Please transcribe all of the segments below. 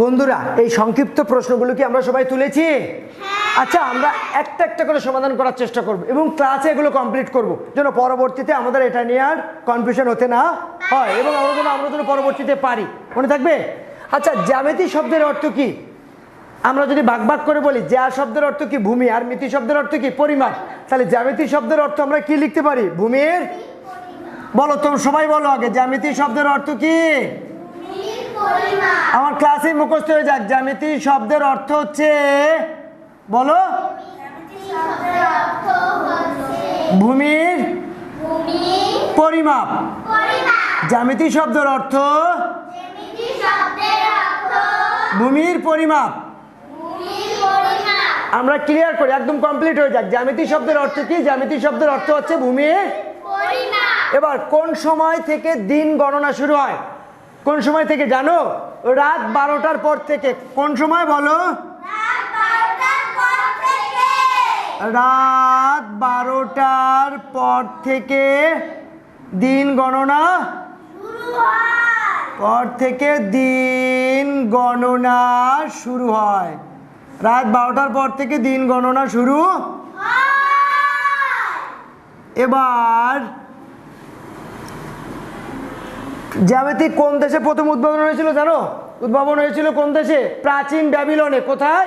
বন্ধুরা এই সংক্ষিপ্ত প্রশ্নগুলো কি আমরা সবাই তুলেছি? আচ্ছা আমরা একটা একটা করে সমাধান করার চেষ্টা করব এবং ক্লাসে এগুলো কমপ্লিট করব। যেন পরবর্তীতে আমাদের এটা নিয়ে আর কনফিউশন হতে না হয় এবং আমরা যেন আমরা যেন পরবর্তীতে পারি। মনে থাকবে? আচ্ছা জ্যামিতি শব্দের অর্থ কি? আমরা যদি ভাগ ভাগ করে বলি জ্যা শব্দের অর্থ কি? ভূমি। আর মিতি শব্দের অর্থ কি? পরিমাপ তাহলে জ্যামিতি শব্দের অর্থ আমরা কি লিখতে পারি? ভূমির? বলো তোমরা সবাই বলো আগে। জ্যামিতি শব্দের অর্থ কি? আমার ক্লাসে মুখস্থ হয়ে যাক। জ্যামিতি শব্দের অর্থ হচ্ছে বলো। ভূমির পরিমাপ। জ্যামিতি শব্দের অর্থ ভূমির পরিমাপ। আমরা ক্লিয়ার করি একদম কমপ্লিট হয়ে যাক। জ্যামিতি শব্দের অর্থ কি? জ্যামিতি শব্দের অর্থ হচ্ছে ভূমির এবার কোন সময় থেকে দিন গণনা শুরু হয়? কোন সময় থেকে জানো? রাত বারোটার পর থেকে। কোন সময় বলো? রাত বারোটার পর থেকে। দিন গণনা? পর থেকে দিন গণনা শুরু হয়। রাত বারোটার পর থেকে দিন গণনা শুরু? এবার জ্যামিতি কোন দেশে প্রথম উদ্ভাবন হয়েছিল জানো? উদ্ভাবন হয়েছিল কোন দেশে? প্রাচীন ব্যাবিলনে কোথায়?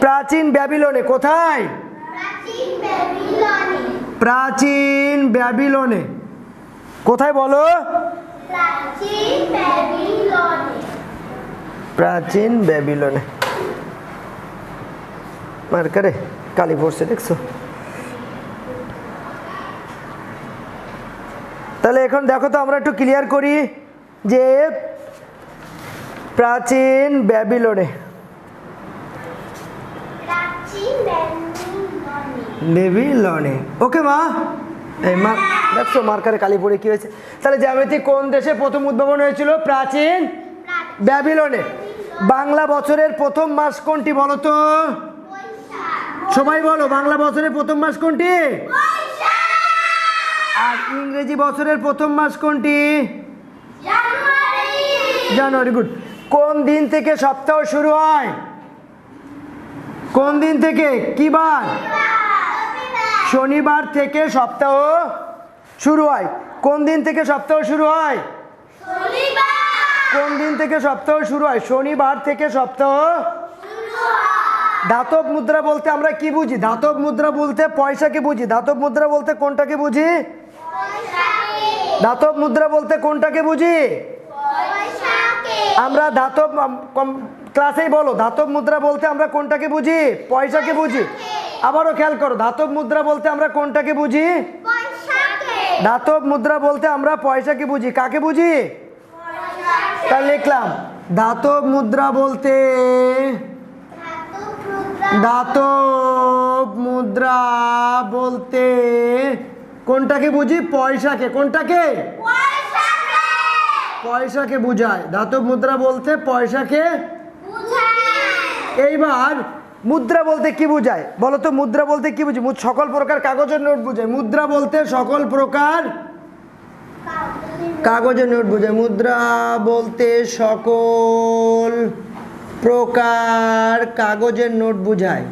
প্রাচীন ব্যাবিলনে। কোথায়? প্রাচীন ব্যাবিলনে। কোথায় বলো? প্রাচীন ব্যাবিলনে। মার্কারে কালী পড়ছে দেখছ? তাহলে এখন দেখো তো আমরা একটু ক্লিয়ার করি যে প্রাচীন ব্যাবিলনে বেবিলনে ওকে মা? এই মা দেখছ মার্কারে কালি পড়ে কি হয়েছে? তাহলে জ্যামিতি কোন দেশে প্রথম উদ্ভাবন হয়েছিল? প্রাচীন ব্যাবিলনে। বাংলা বছরের প্রথম মাস কোনটি বলো তো? সবাই বলো বাংলা বছরের প্রথম মাস কোনটি? আর ইংরেজি বছরের প্রথম মাস কোনটি? জানুয়ারি। গুড কোন দিন থেকে সপ্তাহ শুরু হয়? কোন দিন থেকে? কি বার? শনিবার। থেকে সপ্তাহ শুরু হয়। কোন দিন থেকে সপ্তাহ শুরু হয়? কোন দিন থেকে সপ্তাহ শুরু হয়? শনিবার থেকে সপ্তাহ ধাতব মুদ্রা বলতে আমরা কি বুঝি? ধাতব মুদ্রা বলতে পয়সাকে বুঝি। ধাতব মুদ্রা বলতে কোনটাকে বুঝি? ধাতব মুদ্রা বলতে কোনটাকে বুঝি? আমরা ধাতব ক্লাসেই বলো ধাতব মুদ্রা বলতে আমরা কোনটাকে বুঝি? পয়সাকে বুঝি। আবারও খেয়াল করো ধাতব মুদ্রা বলতে আমরা কোনটাকে বুঝি? ধাতব মুদ্রা বলতে আমরা পয়সাকে বুঝি। কাকে বুঝি? তা লিখলাম ধাতব মুদ্রা বলতে ধাতব মুদ্রা বলতে কোনটাকে বুঝি? পয়সাকে। কোনটাকে? পয়সাকে। বুঝায়। ধাতব মুদ্রা বলতে পয়সাকে এইবার মুদ্রা বলতে কি বোঝায়? বলো তো মুদ্রা বলতে কি বুঝি সকল প্রকার কাগজের নোট বোঝায়। মুদ্রা বলতে সকল প্রকার কাগজের নোট বোঝায়। মুদ্রা বলতে সকল প্রকার কাগজের নোট বোঝায়।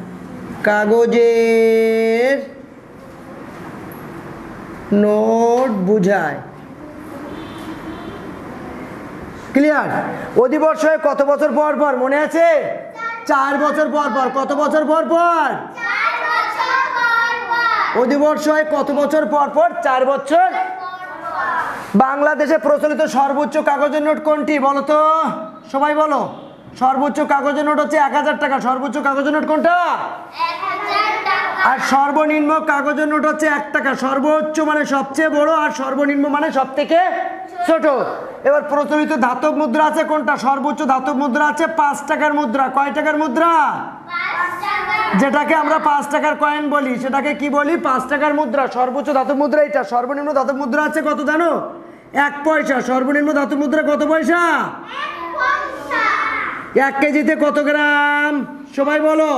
কাগজের নোট বুঝায়। ক্লিয়ার অধিবর্ষ কত বছর পর পর মনে আছে? চার বছর পর পর কত বছর পর পর? অধিবর্ষ হয় কত বছর পর পর? চার বছর? বাংলাদেশে প্রচলিত সর্বোচ্চ কাগজের নোট কোনটি বলো তো? সবাই বলো। সর্বোচ্চ কাগজের নোট হচ্ছে এক হাজার টাকা। সর্বোচ্চ কাগজের নোট কোনটা? আর সর্বনিম্ন কাগজের নোট হচ্ছে এক টাকা। সর্বোচ্চ মানে সবচেয়ে বড় আর সর্বনিম্ন মানে সব থেকে ছোট। এবার প্রচলিত ধাতব মুদ্রা আছে কোনটা? সর্বোচ্চ ধাতব মুদ্রা আছে পাঁচ টাকার মুদ্রা। কয় টাকার মুদ্রা? যেটাকে আমরা পাঁচ টাকার কয়েন বলি সেটাকে কি বলি? পাঁচ টাকার মুদ্রা। সর্বোচ্চ ধাতব মুদ্রা এটা সর্বনিম্ন ধাতব মুদ্রা আছে কত জানো? এক পয়সা। সর্বনিম্ন ধাতব মুদ্রা কত পয়সা। এক কেজিতে কত গ্রাম? সবাই বলো।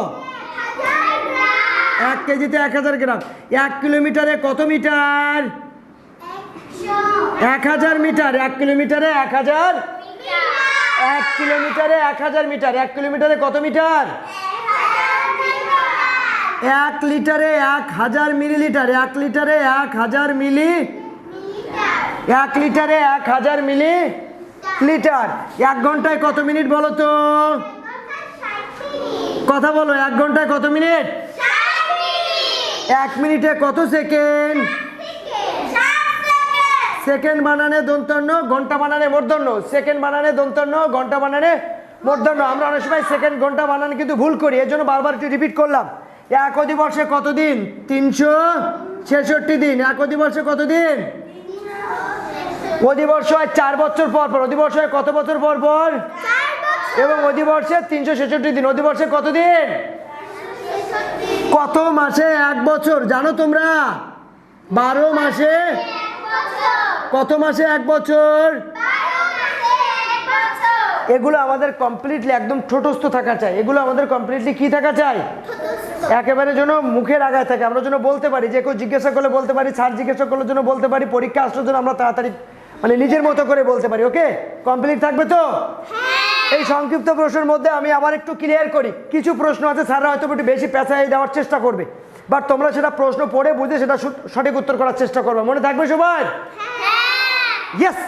এক কেজিতে এক হাজার গ্রাম। এক কিলোমিটারে কত মিটার? এক হাজার মিটার। এক কিলোমিটারে এক হাজার? এক কিলোমিটারে এক হাজার মিটার। এক কিলোমিটারে কত মিটার? এক লিটারে এক হাজার মিলিলিটার। এক লিটারে এক হাজার মিলি এক লিটারে এক হাজার মিলি লিটার এক ঘন্টায় কত মিনিট বলো তো? কথা বলো এক ঘন্টায় কত মিনিট? এক মিনিটে কত সেকেন্ড? সেকেন্ড বানানে দন্তন্য ঘণ্টা বানানে মূর্ধন্য সেকেন্ড বানানে দন্তন্য ঘণ্টা বানানে মূর্ধন্য আমরা অনেক সময় সেকেন্ড ঘণ্টা বানানে কিন্তু ভুল করি এর জন্য বারবার একটু রিপিট করলাম। এক অধিবর্ষে কত দিন তিনশো ছেষট্টি দিন। এক অধিবর্ষে কত দিন অধিবর্ষ হয় চার বছর পর পর। অধিবর্ষ হয় কত বছর পর পর? এবং অধিবর্ষে তিনশো ছেষট্টি দিন। অধিবর্ষে কত দিন কত মাসে? এক বছর। জানো তোমরা? বারো মাসে? কত মাসে এক বছর? এগুলো আমাদের কমপ্লিটলি একদম ছোটস্থ থাকা চাই। এগুলো আমাদের কমপ্লিটলি কি থাকা চাই? একেবারে যেন মুখের আগায় থাকে। আমরা যেন বলতে পারি, যে কেউ জিজ্ঞাসা করলে বলতে পারি, স্যার জিজ্ঞাসা করলে যেন বলতে পারি, পরীক্ষা আসলে যেন আমরা তাড়াতাড়ি মানে নিজের মতো করে বলতে পারি ওকে কমপ্লিট থাকবে তো? এই সংক্ষিপ্ত প্রশ্নের মধ্যে আমি আবার একটু ক্লিয়ার করি। কিছু প্রশ্ন আছে স্যাররা হয়তো একটু বেশি পেঁচাই দেওয়ার চেষ্টা করবে। বাট তোমরা সেটা প্রশ্ন পড়ে বুঝে সেটা সঠিক উত্তর করার চেষ্টা করবে। মনে থাকবে সবাই ইয়েস